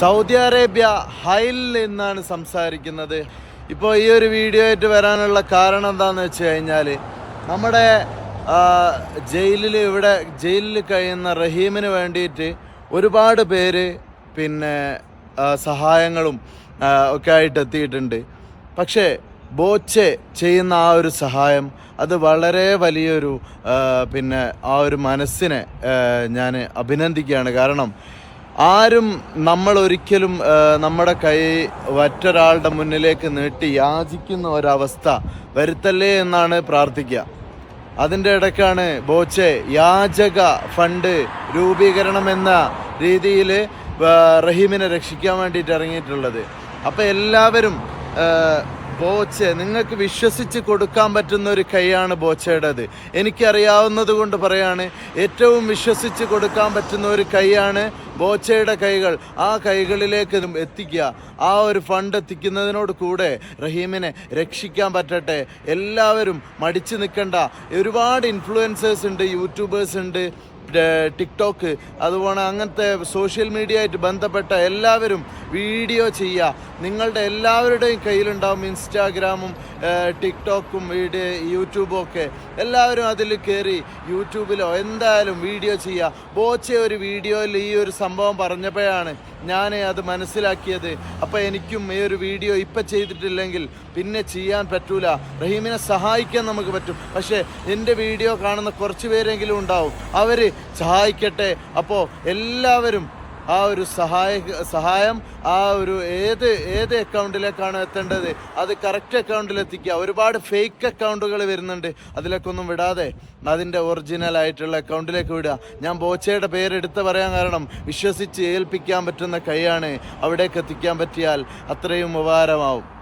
Saudi Arabia ഹൈൽ നിന്നാണ് സംസാരിക്കുന്നത്. ഇപ്പോൾ ഈ ഒരു വീഡിയോ ആയിട്ട് വരാനുള്ള കാരണം എന്താണെന്ന് വെച്ച് കഴിഞ്ഞാൽ നമ്മുടെ ജയിലിൽ ഇവിടെ ജയിലിൽ കഴിയുന്ന റഹീമിന് വേണ്ടിയിട്ട് ഒരുപാട് പേര് പിന്നെ സഹായങ്ങളും ഒക്കെ ആയിട്ട് എത്തിയിട്ടുണ്ട്. പക്ഷേ ബോച്ചെ ചെയ്യുന്ന ആ ഒരു സഹായം അത് വളരെ വലിയൊരു പിന്നെ ആ ഒരു മനസ്സിനെ ഞാൻ അഭിനന്ദിക്കുകയാണ്. കാരണം ആരും നമ്മൾ ഒരിക്കലും നമ്മുടെ കൈ മറ്റൊരാളുടെ മുന്നിലേക്ക് നീട്ടി യാചിക്കുന്ന ഒരവസ്ഥ വരുത്തല്ലേ എന്നാണ് പ്രാർത്ഥിക്കുക. അതിന്റെ ഇടയ്ക്കാണ് ബോച്ചെ യാചക ഫണ്ട് രൂപീകരണം എന്ന രീതിയിൽ റഹീമിനെ രക്ഷിക്കാൻ വേണ്ടിയിട്ട് ഇറങ്ങിയിട്ടുള്ളത്. അപ്പോൾ എല്ലാവരും ബോച്ചെ നിങ്ങൾക്ക് വിശ്വസിച്ച് കൊടുക്കാൻ പറ്റുന്ന ഒരു കൈയാണ് ബോച്ചയുടേത്. എനിക്കറിയാവുന്നത് കൊണ്ട് പറയാണ് ഏറ്റവും വിശ്വസിച്ച് കൊടുക്കാൻ പറ്റുന്ന ഒരു കൈയാണ് ബോച്ചയുടെ കൈകൾ. ആ കൈകളിലേക്ക് എത്തിക്കുക. ആ ഒരു ഫണ്ട് എത്തിക്കുന്നതിനോട് കൂടെ റഹീമിനെ രക്ഷിക്കാൻ പറ്റട്ടെ. എല്ലാവരും മടിച്ചു നിൽക്കണ്ട. ഒരുപാട് ഇൻഫ്ലുവൻസേഴ്സ് ഉണ്ട് യൂട്യൂബേഴ്സ് ഉണ്ട് ടിക്ടോക്ക് അതുപോലെ അങ്ങനത്തെ സോഷ്യൽ മീഡിയ ആയിട്ട് ബന്ധപ്പെട്ട എല്ലാവരും വീഡിയോ ചെയ്യുക. നിങ്ങളുടെ എല്ലാവരുടെയും കയ്യിലുണ്ടാവും ഇൻസ്റ്റാഗ്രാമും ടിക്ടോക്കും വീഡിയോ യൂട്യൂബും ഒക്കെ. എല്ലാവരും അതിൽ കയറി യൂട്യൂബിലോ എന്തായാലും വീഡിയോ ചെയ്യുക. ബോച്ച ഒരു വീഡിയോയിൽ ഈ ഒരു സംഭവം പറഞ്ഞപ്പോഴാണ് ഞാൻ അത് മനസ്സിലാക്കിയത്. അപ്പോൾ എനിക്കും ഈ ഒരു വീഡിയോ ഇപ്പം ചെയ്തിട്ടില്ലെങ്കിൽ പിന്നെ ചെയ്യാൻ പറ്റൂല. റഹീമിനെ സഹായിക്കാൻ നമുക്ക് പറ്റും. പക്ഷേ എന്റെ വീഡിയോ കാണുന്ന കുറച്ച് പേരെങ്കിലും ഉണ്ടാവും. അവർ സഹായിക്കട്ടെ. അപ്പോൾ എല്ലാവരും ആ ഒരു സഹായ സഹായം ആ ഒരു ഏത് ഏത് അക്കൗണ്ടിലേക്കാണ് എത്തേണ്ടത്? അത് കറക്റ്റ് അക്കൗണ്ടിൽ എത്തിക്കുക. ഒരുപാട് ഫേക്ക് അക്കൗണ്ടുകൾ വരുന്നുണ്ട്. അതിലേക്കൊന്നും ഒന്നും വിടാതെ അതിന്റെ ഒറിജിനൽ ആയിട്ടുള്ള അക്കൗണ്ടിലേക്ക് വിടുക. ഞാൻ ബോച്ചയുടെ പേരെടുത്ത് പറയാൻ കാരണം വിശ്വസിച്ച് ഏൽപ്പിക്കാൻ പറ്റുന്ന കൈയാണ് അവിടേക്ക് എത്തിക്കാൻ പറ്റിയാൽ അത്രയും ഉപകാരമാവും.